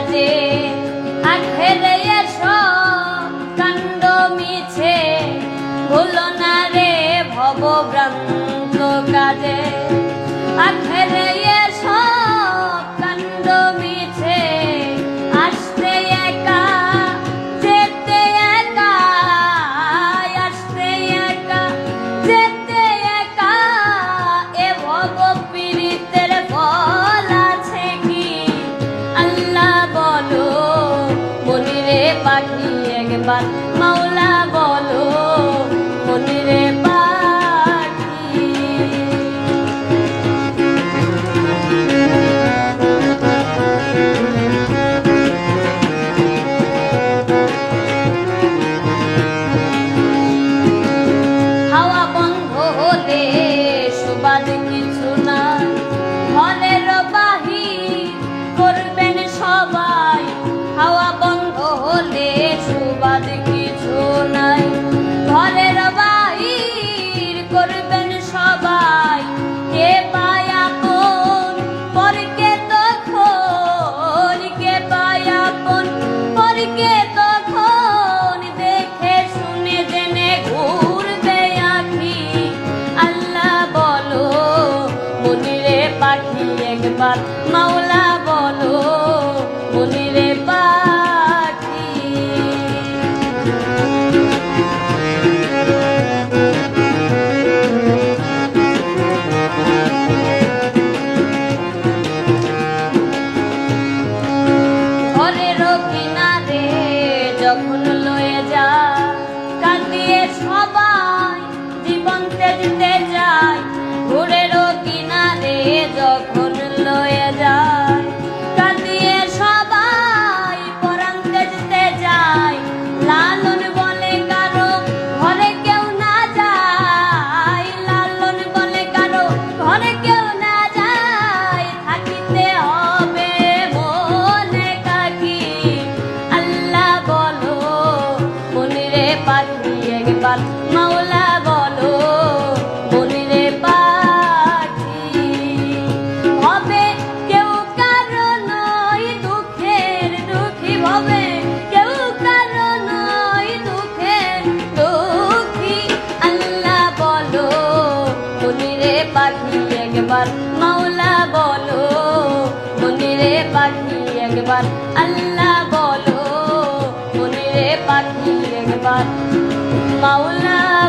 বাটে আখেরে এসো কাণ্ড মিছে ভুলন পাখি একবার মাওলা বলো মনিরে কিছু না ঘরের বা mundo একবার একবার মাওলা বলো পাখি। হবে কেউ নয় দুঃখের দুঃখী, হবে আল্লাহ বলো পাখি একবার, মাওলা বলো মনিরে পাখি একবার, আল্লাহ i'm Maulana.